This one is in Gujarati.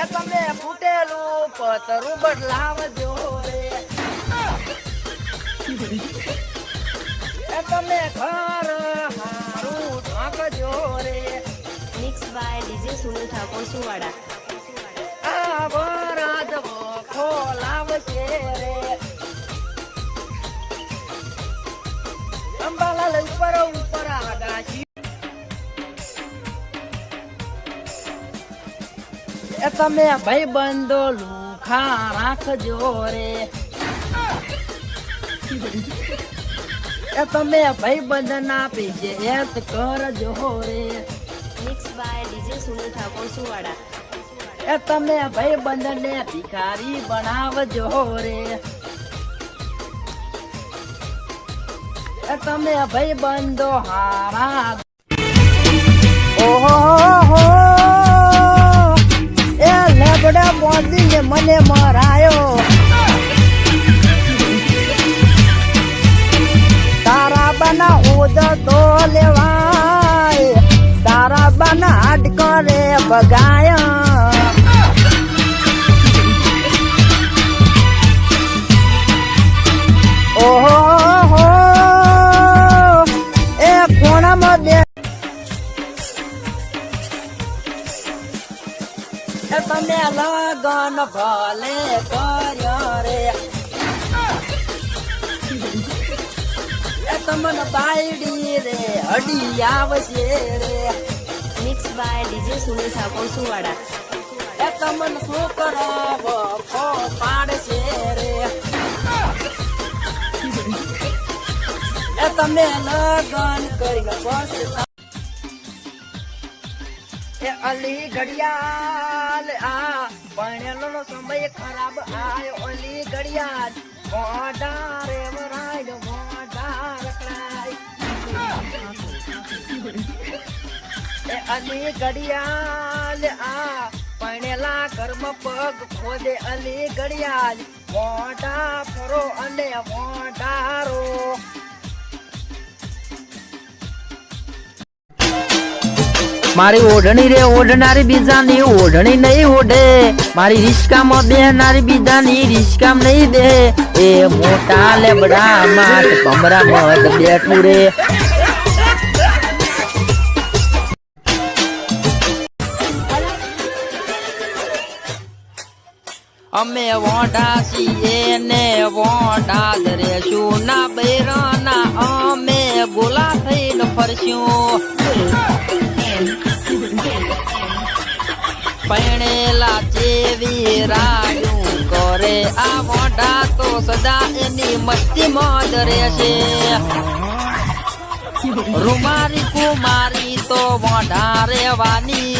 એ તમે ફૂટેલું પતરું બદલાવજો રે. તમે ઘર હારું ઢાંકજો રે. Mix by DJ Sunil Thakor Suvada. એ તમે ભાઈ બંધો લુખા રાખજો રે. એ તમે ભાઈ બંધ ના પીજે એસ કરજો રે. Mix by DJ Sunil Thakor Suvada. એ તમે ભાઈ બંધ ને ભિખારી બનાવજો રે. એ તમે ભાઈ બંધો હારા. ઓહો એ તમે લગન ભલે કર્યો રે. એ તમને બાયડી રે હડી આવશે રે. Mix by DJ Sunil Thakor Suvada એ તમને છોકરો બફો પાડશે રે? એ તમે લગન કરીને બસ એ અલી ઘડિયાળ આ ભણેલો સમય ખરાબ આયો. અલી ઘડિયાળ રે અલી ઘડિયાળ, આ ભણેલા કર્મ પગ ખોદે અલી ઘડિયાળ. મોઢા ફરો અને મોઢારો મારી ઓઢણી રે, ઓઢનારી બીજાની ઓઢણી નહીં ઓઢે. મારી રિસ્કામાં બેહનારી બીજાની રિસ્કામ નહીં દે. એ મોટા લેબડા માટ કમરા મત બેઠું રે. અમે વોઢા છીએ ને વોઢા જ રેશું ના બૈરાના અમે ગોલા થઈને ફરશું. પૈણેલા જેવી રાયું કરે. આ મોઢા તો સદા એની મસ્તી જ રહેશે. રૂમારી કુમારી તો વોંઢા રેવાની